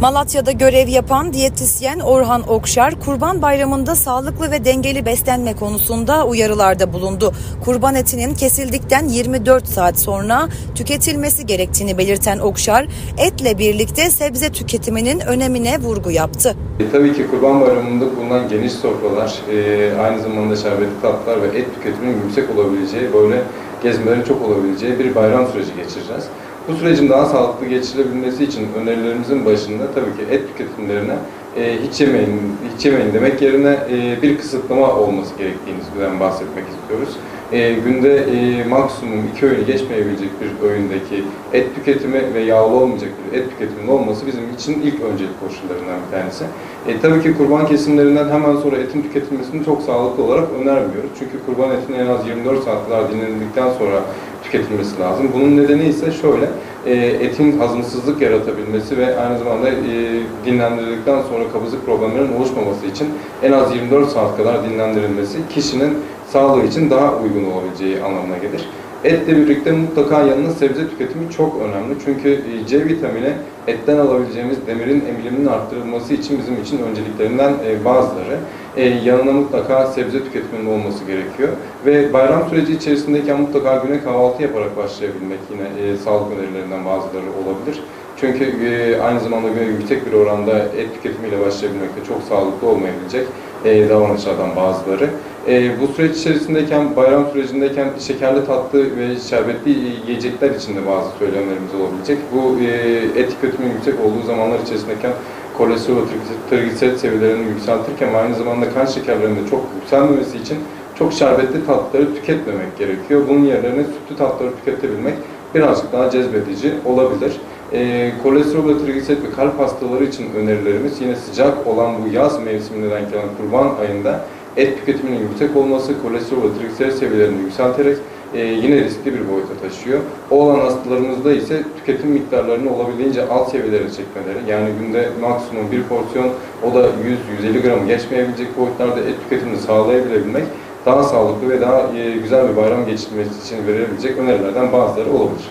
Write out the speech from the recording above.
Malatya'da görev yapan diyetisyen Orhan Okşar, Kurban Bayramı'nda sağlıklı ve dengeli beslenme konusunda uyarılarda bulundu. Kurban etinin kesildikten 24 saat sonra tüketilmesi gerektiğini belirten Okşar, etle birlikte sebze tüketiminin önemine vurgu yaptı. E, tabii ki Kurban Bayramı'nda bulunan geniş sofralar, e, aynı zamanda şerbetli tatlılar ve et tüketiminin yüksek olabileceği, böyle gezmelerin çok olabileceği bir bayram süreci geçireceğiz. Bu sürecin daha sağlıklı geçirebilmesi için önerilerimizin başında tabii ki et tüketimlerine e, hiç yemeyin, hiç yemeyin demek yerine e, bir kısıtlama olması gerektiğinden bahsetmek istiyoruz. E, günde e, maksimum iki öğünü geçmeyebilecek bir öğündeki et tüketimi ve yağlı olmayacak bir et tüketiminin olması bizim için ilk öncelik koşullarından bir tanesi. E, tabii ki kurban kesimlerinden hemen sonra etin tüketilmesini çok sağlıklı olarak önermiyoruz. Çünkü kurban etinin en az 24 saat kadar dinlenildikten sonra tüketilmesi lazım. Bunun nedeni ise şöyle, e, etin hazımsızlık yaratabilmesi ve aynı zamanda e, dinlendirildikten sonra kabızlık problemlerinin oluşmaması için en az 24 saat kadar dinlendirilmesi kişinin sağlığı için daha uygun olabileceği anlamına gelir. Etle birlikte mutlaka yanına sebze tüketimi çok önemli. Çünkü e, C vitamini etten alabileceğimiz demirin emiliminin arttırılması için bizim için önceliklerinden e, bazıları. E, Yanına mutlaka sebze tüketiminin olması gerekiyor. Ve bayram süreci içerisindeyken mutlaka güne kahvaltı yaparak başlayabilmek yine sağlık önerilerinden bazıları olabilir. Çünkü aynı zamanda güne yüksek bir oranda et tüketimiyle başlayabilmek de çok sağlıklı olmayabilecek davranışlardan bazıları. E, bu süreç içerisindeyken, bayram sürecindeyken şekerli tatlı ve şerbetli yiyecekler için de bazı söylemlerimiz olabilecek. Bu e, et tüketiminin yüksek olduğu zamanlar içerisindeyken kolesterol ve trigliserit seviyelerini yükseltirken aynı zamanda kan şekerlerinin de çok yükselmemesi için çok şerbetli tatlıları tüketmemek gerekiyor. Bunun yerine sütlü tatlıları tüketebilmek birazcık daha cezbedici olabilir. E, kolesterol ve trigliserit ve kalp hastaları için önerilerimiz yine sıcak olan bu yaz mevsimine denk gelen kurban ayında et tüketiminin yüksek olması, kolesterol ve trigliserit seviyelerini yükselterek e, yine riskli bir boyuta taşıyor. O olan hastalarımızda ise tüketim miktarlarını olabildiğince alt seviyelere çekmeleri, yani günde maksimum bir porsiyon, o da 100-150 gramı geçmeyebilecek boyutlarda et tüketimini sağlayabilebilmek daha sağlıklı ve daha e, güzel bir bayram geçirmesi için verilebilecek önerilerden bazıları olabilir.